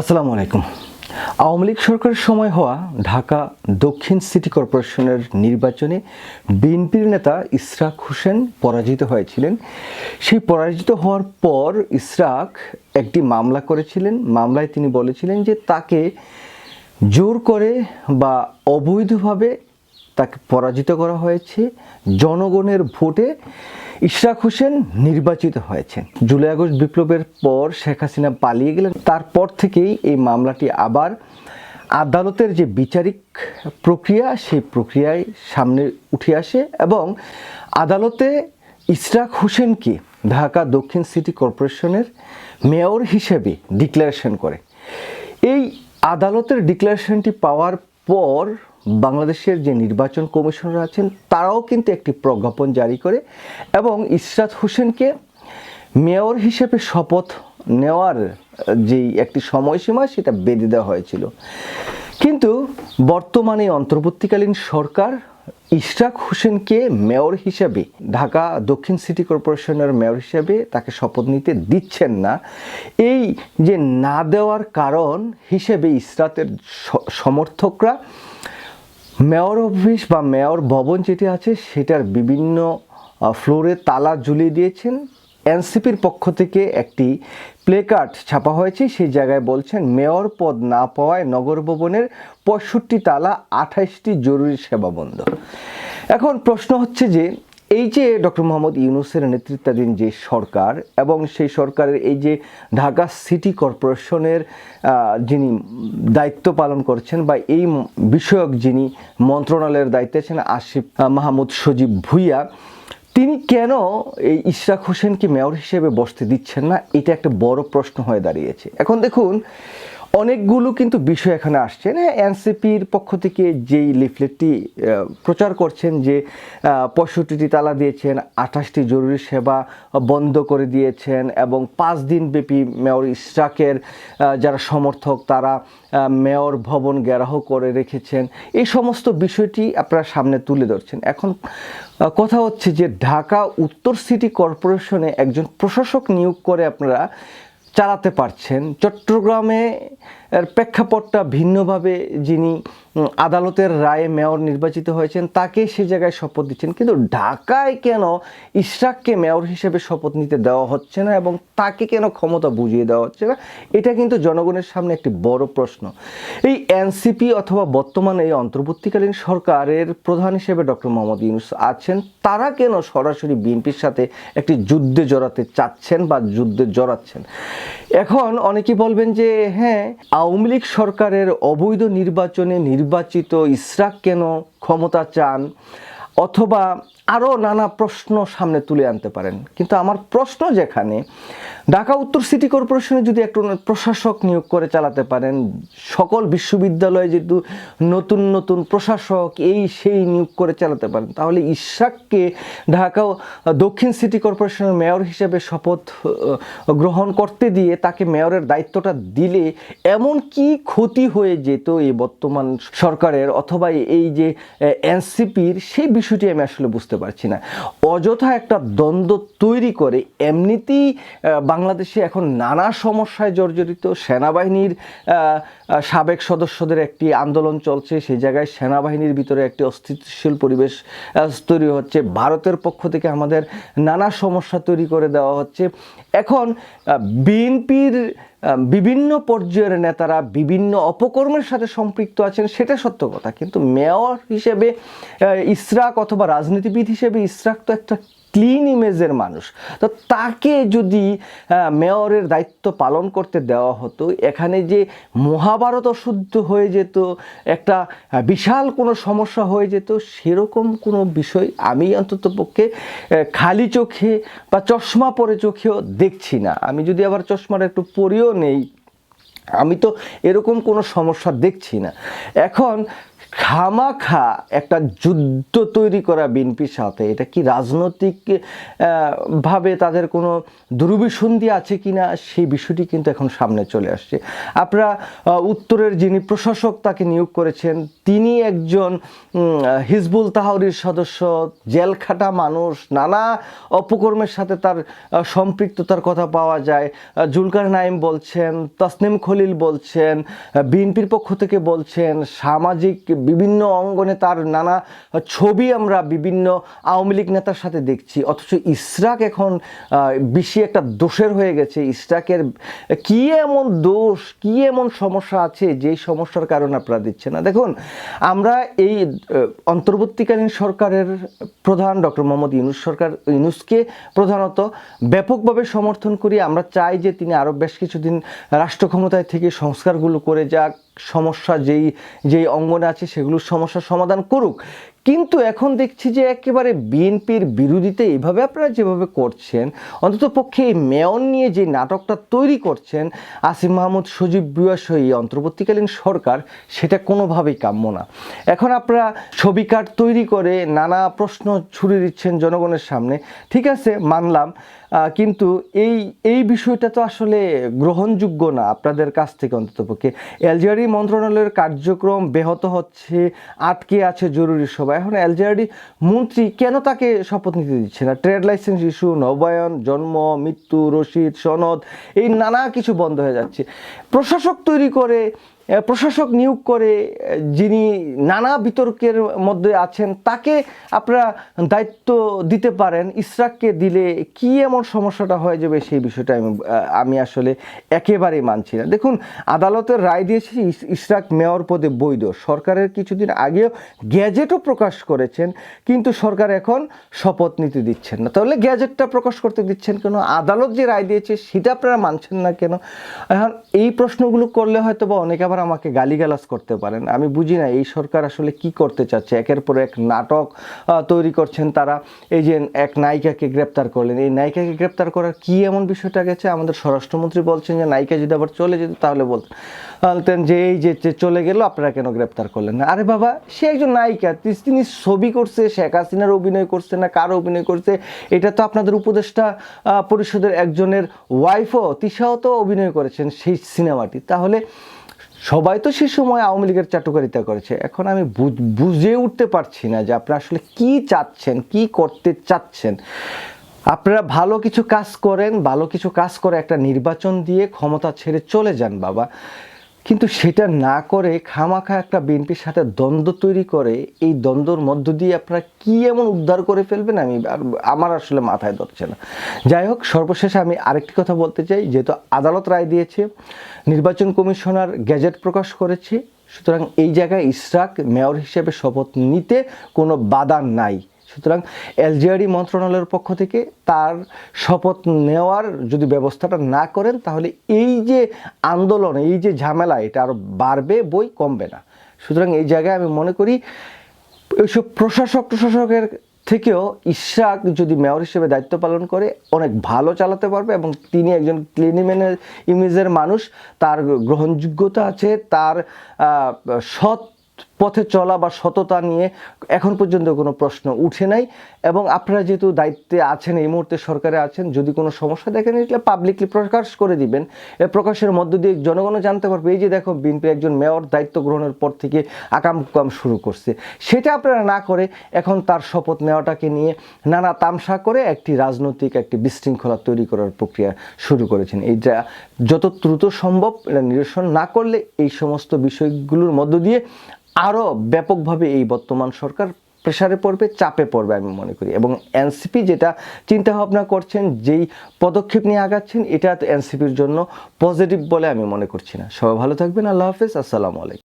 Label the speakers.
Speaker 1: আসসালামু আলাইকুম। আওয়ামী লীগ সরকারের সময় হওয়া ঢাকা দক্ষিণ সিটি কর্পোরেশনের নির্বাচনে বিএনপির নেতা ইসরাক হোসেন পরাজিত হয়েছিলেন। সেই পরাজিত হওয়ার পর ইসরাক একটি মামলা করেছিলেন। মামলায় তিনি বলেছিলেন যে তাকে জোর করে বা অবৈধভাবে তাকে পরাজিত করা হয়েছে। জনগণের ভোটে ইশরাক হোসেন নির্বাচিত হয়েছেন। জুলাই আগস্ট বিপ্লবের পর শেখ হাসিনা পালিয়ে গেলেন। তারপর থেকেই এই মামলাটি আবার আদালতের যে বিচারিক প্রক্রিয়া, সেই প্রক্রিয়ায় সামনে উঠে আসে এবং আদালতে ইশরাক হোসেনকে ঢাকা দক্ষিণ সিটি কর্পোরেশনের মেয়র হিসেবে ডিক্লারেশন করে। এই আদালতের ডিক্লারেশনটি পাওয়ার পর বাংলাদেশের যে নির্বাচন কমিশনার আছেন, তারাও কিন্তু একটি প্রজ্ঞাপন জারি করে এবং ইশরাত হোসেনকে মেয়র হিসেবে শপথ নেওয়ার যেই একটি সময়সীমা, সেটা বেঁধে দেওয়া হয়েছিল। কিন্তু বর্তমানে অন্তর্বর্তীকালীন সরকার ইশরাক হোসেনকে মেয়র হিসেবে, ঢাকা দক্ষিণ সিটি কর্পোরেশনের মেয়র হিসেবে তাকে শপথ নিতে দিচ্ছেন না। এই যে না দেওয়ার কারণ হিসেবে ইশরাতের সমর্থকরা মেয়র অফিস বা মেয়র ভবন যেটি আছে, সেটার বিভিন্ন ফ্লোরে তালা ঝুলিয়ে দিয়েছেন। এনসিপির পক্ষ থেকে একটি প্লেকার্ড ছাপা হয়েছে। সেই জায়গায় বলছেন, মেয়র পদ না পাওয়ায় নগর ভবনের পঁয়ষট্টি তালা আঠাশটি জরুরি সেবা বন্ধ এখন প্রশ্ন হচ্ছে যে এই যে ডক্টর মোহাম্মদ ইউনুসের নেতৃত্বাধীন যে সরকার এবং সেই সরকারের এই যে ঢাকা সিটি কর্পোরেশনের যিনি দায়িত্ব পালন করছেন বা এই বিষয়ক যিনি মন্ত্রণালয়ের দায়িত্বে আছেন আসিফ মাহমুদ সজীব ভুইয়া, তিনি কেন এই ইশরাক হোসেনকে মেয়র হিসেবে বসতে দিচ্ছেন না? এটা একটা বড় প্রশ্ন হয়ে দাঁড়িয়েছে। এখন দেখুন অনেকগুলো কিন্তু বিষয় এখানে আসছে। হ্যাঁ এনসিপির পক্ষ থেকে যেই লিফলেটটি প্রচার করছেন যে পঁয়ষট্টিটি তালা দিয়েছেন আঠাশটি জরুরি সেবা বন্ধ করে দিয়েছেন এবং পাঁচ দিন ব্যাপী মেয়র আহ, যারা সমর্থক তারা মেয়র ভবন গেরাহ করে রেখেছেন। এই সমস্ত বিষয়টি আপনারা সামনে তুলে ধরছেন। এখন কথা হচ্ছে যে ঢাকা উত্তর সিটি কর্পোরেশনে একজন প্রশাসক নিয়োগ করে আপনারা চালাতে পারছেন। চট্টগ্রামে প্রেক্ষাপটটা ভিন্নভাবে যিনি আদালতের রায়ে মেয়র নির্বাচিত হয়েছেন, তাকে সে জায়গায় শপথ দিচ্ছেন। কিন্তু ঢাকায় কেন ইশরাককে মেয়র হিসেবে শপথ নিতে দেওয়া হচ্ছে না এবং তাকে কেন ক্ষমতা বুঝিয়ে দেওয়া হচ্ছে না? এটা কিন্তু জনগণের সামনে একটি বড় প্রশ্ন। এই এনসিপি অথবা বর্তমানে এই অন্তর্বর্তীকালীন সরকারের প্রধান হিসেবে ডক্টর মোহাম্মদ ইউনুস আছেন, তারা কেন সরাসরি বিএনপির সাথে একটি যুদ্ধে জড়াতে চাচ্ছেন বা যুদ্ধে জড়াচ্ছেন? এখন অনেকে বলবেন যে হ্যাঁ আওয়ামী লীগ সরকারের অবৈধ নির্বাচনে নির্বাচিত ইসরাক কেন ক্ষমতা চান? অথবা আরও নানা প্রশ্ন সামনে তুলে আনতে পারেন। কিন্তু আমার প্রশ্ন যেখানে ঢাকা উত্তর সিটি কর্পোরেশনে যদি একটু প্রশাসক নিয়োগ করে চালাতে পারেন, সকল বিশ্ববিদ্যালয়ে যেহেতু নতুন নতুন প্রশাসক এই সেই নিয়োগ করে চালাতে পারেন, তাহলে ইশাককে ঢাকা দক্ষিণ সিটি কর্পোরেশনের মেয়র হিসেবে শপথ গ্রহণ করতে দিয়ে তাকে মেয়রের দায়িত্বটা দিলে এমন কি ক্ষতি হয়ে যেত এই বর্তমান সরকারের অথবা এই যে এনসিপির, সেই বিষয়টি আমি আসলে বুঝতে পারছি না। অযথা একটা দ্বন্দ্ব তৈরি করে এমনিতেই বাংলাদেশে এখন নানা সমস্যায় জর্জরিত সেনাবাহিনীর সাবেক সদস্যদের একটি আন্দোলন চলছে। সেই জায়গায় সেনাবাহিনীর ভিতরে একটি অস্থিতিশীল পরিবেশ তৈরি হচ্ছে। ভারতের পক্ষ থেকে আমাদের নানা সমস্যা তৈরি করে দেওয়া হচ্ছে। এখন বিএনপির বিভিন্ন পর্যায়ের নেতারা বিভিন্ন অপকর্মের সাথে সম্পৃক্ত আছেন, সেটা সত্য কথা। কিন্তু মেয়র হিসেবে ইসরাক অথবা রাজনীতিবিদ হিসেবে ইসরাক তো একটা ক্লিন ইমেজের মানুষ। তো তাকে যদি মেয়রের দায়িত্ব পালন করতে দেওয়া হতো, এখানে যে মহাভারত অশুদ্ধ হয়ে যেত, একটা বিশাল কোনো সমস্যা হয়ে যেত, সেরকম কোনো বিষয় আমি অন্তত পক্ষে খালি চোখে বা চশমা পরে চোখেও দেখছি না। আমি যদি আবার চশমাটা একটু পরেও নেই, আমি তো এরকম কোনো সমস্যা দেখছি না। এখন খামাখা একটা যুদ্ধ তৈরি করা বিএনপির সাথে, এটা কি রাজনৈতিক ভাবে তাদের কোনো দুরভিসন্ধি আছে কি না সেই বিষয়টি কিন্তু এখন সামনে চলে আসছে। আপনারা উত্তরের যিনি প্রশাসক তাকে নিয়োগ করেছেন, তিনি একজন হিজবুল তাহরির সদস্য, জেলখাটা মানুষ, নানা অপকর্মের সাথে তার সম্পৃক্ততার কথা পাওয়া যায়। জুলকার নাইম বলছেন, তসনিম খলিল বলছেন বিএনপির পক্ষ থেকে বলছেন, সামাজিক বিভিন্ন অঙ্গনে তার নানা ছবি আমরা বিভিন্ন আওয়ামী লীগ নেতার সাথে দেখছি। অথচ ইসরাক এখন বেশি একটা দোষের হয়ে গেছে। ইসরাকের কি এমন দোষ, কি এমন সমস্যা আছে যেই সমস্যার কারণে আপনারা দিচ্ছে না? দেখুন, আমরা এই অন্তর্বর্তীকালীন সরকারের প্রধান ডক্টর মোহাম্মদ ইউনুস সরকার, ইউনুসকে প্রধানত ব্যাপকভাবে সমর্থন করি। আমরা চাই যে তিনি আরও বেশ কিছুদিন রাষ্ট্র ক্ষমতায় থেকে সংস্কারগুলো করে যাক। সমস্যা যেই যেই অঙ্গনে আছে সেগুলোর সমস্যার সমাধান করুক। কিন্তু এখন দেখছি যে একেবারে বিএনপির বিরোধিতা এভাবে আপনারা যেভাবে করছেন, অন্তত পক্ষে এই মেয়র নিয়ে যে নাটকটা তৈরি করছেন আসিম মাহমুদ, সজীব বিয়াস এই অন্তর্বর্তীকালীন সরকার, সেটা কোনোভাবেই কাম্য না। এখন আপনারা ছবি কার্ড তৈরি করে নানা প্রশ্ন ছুড়ে দিচ্ছেন জনগণের সামনে, ঠিক আছে, মানলাম কিন্তু এই এই বিষয়টা তো আসলে গ্রহণযোগ্য না আপনাদের কাছ থেকে অন্ততপক্ষে এলজিআরডি মন্ত্রণালয়ের কার্যক্রম ব্যাহত হচ্ছে, আটকে আছে জরুরি সভা এখন এলজেআরডি মন্ত্রী কেন তাকে শপথ নিতে দিচ্ছে না? ট্রেড লাইসেন্স ইস্যু নবায়ন, জন্ম, মৃত্যু রশিদ সনদ, এই নানা কিছু বন্ধ হয়ে যাচ্ছে। প্রশাসক তৈরি করে প্রশাসক নিয়োগ করে যিনি নানা বিতর্কের মধ্যে আছেন, তাকে আপনারা দায়িত্ব দিতে পারেন ইসরাককে দিলে কি এমন সমস্যাটা হয়ে যাবে সেই বিষয়টা আমি আমি আসলে একেবারেই মানছি না। দেখুন, আদালতের রায় দিয়েছে ইস- ইসরাক মেয়র পদে বৈধ। সরকারের কিছুদিন আগেও গ্যাজেটও প্রকাশ করেছেন, কিন্তু সরকার এখন শপথ নিতে দিচ্ছেন না। তাহলে গ্যাজেটটা প্রকাশ করতে দিচ্ছেন কেন? আদালত যে রায় দিয়েছে, সেটা আপনারা মানছেন না কেন? এখন এই প্রশ্নগুলো করলে হয়তো বা অনেকে আবার আমাকে গালিগালাজ করতে পারেন। আমি বুঝি না এই সরকার আসলে কি করতে চাচ্ছে। একের পর এক নাটক তৈরি করছেন তারা। এই যে এক নায়িকাকে গ্রেপ্তার করলেন। এই নায়িকাকে গ্রেপ্তার করার কি এমন বিষয়টা গেছে? আমাদের স্বরাষ্ট্রমন্ত্রী বলছেন যে, নায়িকা যদি আবার চলে যেত তাহলে বলতেন। যে এই যে চলে গেল, আপনারা কেন গ্রেপ্তার করলেন না? আরে বাবা, সে একজন নায়িকা। তিনি ছবি করছে, শেখ হাসিনার অভিনয় করছে না, কার অভিনয় করছে? এটা তো আপনাদের উপদেষ্টা পরিষদের একজনের ওয়াইফও তিশাও তো অভিনয় করেছেন সেই সিনেমাটি। তাহলে সবাই তো সে সময় আওয়ামী লীগের চাটুকারিতা করেছে। এখন আমি বুঝ- উঠতে পারছি না যে আপনারা আসলে কি চাচ্ছেন, কি করতে চাচ্ছেন। আপনারা ভালো কিছু কাজ করেন, ভালো কিছু কাজ করে একটা নির্বাচন দিয়ে ক্ষমতা ছেড়ে চলে যান, বাবা। কিন্তু সেটা না করে খামাখা একটা বিএনপির সাথে দ্বন্দ্ব তৈরি করে এই দ্বন্দ্বর মধ্য দিয়ে আপনারা কি এমন উদ্ধার করে ফেলবেন আমি আমার আসলে মাথায় ধরছে না। যাই হোক, সর্বশেষে আমি আরেকটি কথা বলতে চাই, যেহেতু আদালত রায় দিয়েছে, নির্বাচন কমিশনার গ্যাজেট প্রকাশ করেছে, সুতরাং এই জায়গায় ইসরাক মেয়র হিসেবে শপথ নিতে কোনো বাধা নাই। সুতরাং এলজিআরডি মন্ত্রণালয়ের পক্ষ থেকে তার শপথ নেওয়ার যদি ব্যবস্থাটা না করেন, তাহলে এই যে আন্দোলন, এই যে ঝামেলা, এটা আরও বাড়বে, বই কমবে না। সুতরাং এই জায়গায় আমি মনে করি ওইসব প্রশাসক প্রশাসকের থেকেও ইশরাক যদি মেয়র হিসেবে দায়িত্ব পালন করে, অনেক ভালো চালাতে পারবে এবং তিনি একজন ক্লিনিম্যানের ইমেজের মানুষ, তার গ্রহণযোগ্যতা আছে, তার সৎ পথে চলা বা সততা নিয়ে এখন পর্যন্ত কোনো প্রশ্ন উঠে নাই। এবং আপনারা যেহেতু দায়িত্বে আছেন, এই মুহূর্তে সরকারে আছেন, যদি কোনো সমস্যা দেখেন, এটা পাবলিকলি প্রকাশ করে দিবেন। এ প্রকাশের মধ্য দিয়ে জনগণও জানতে পারবে, এই যে দেখো, বিএনপি একজন মেয়র দায়িত্ব গ্রহণের পর থেকে আকাম কুকাম শুরু করছে। সেটা আপনারা না করে এখন তার শপথ নেওয়াটাকে নিয়ে নানা তামসা করে একটি রাজনৈতিক, একটি বিশৃঙ্খলা তৈরি করার প্রক্রিয়া শুরু করেছেন। এইটা যত দ্রুত সম্ভব, এটা নিরসন না করলে এই সমস্ত বিষয়গুলোর মধ্য দিয়ে আরও ব্যাপকভাবে এই বর্তমান সরকার প্রেশারে পড়বে, চাপে পড়বে আমি মনে করি। এবং এনসিপি যেটা চিন্তা ভাবনা করছেন, যেই পদক্ষেপ নিয়ে আগাচ্ছেন, এটা এনসিপির জন্য পজিটিভ বলে আমি মনে করছি না। সবাই ভালো থাকবেন, আল্লাহ হাফেজ, আসসালামু আলাইকুম।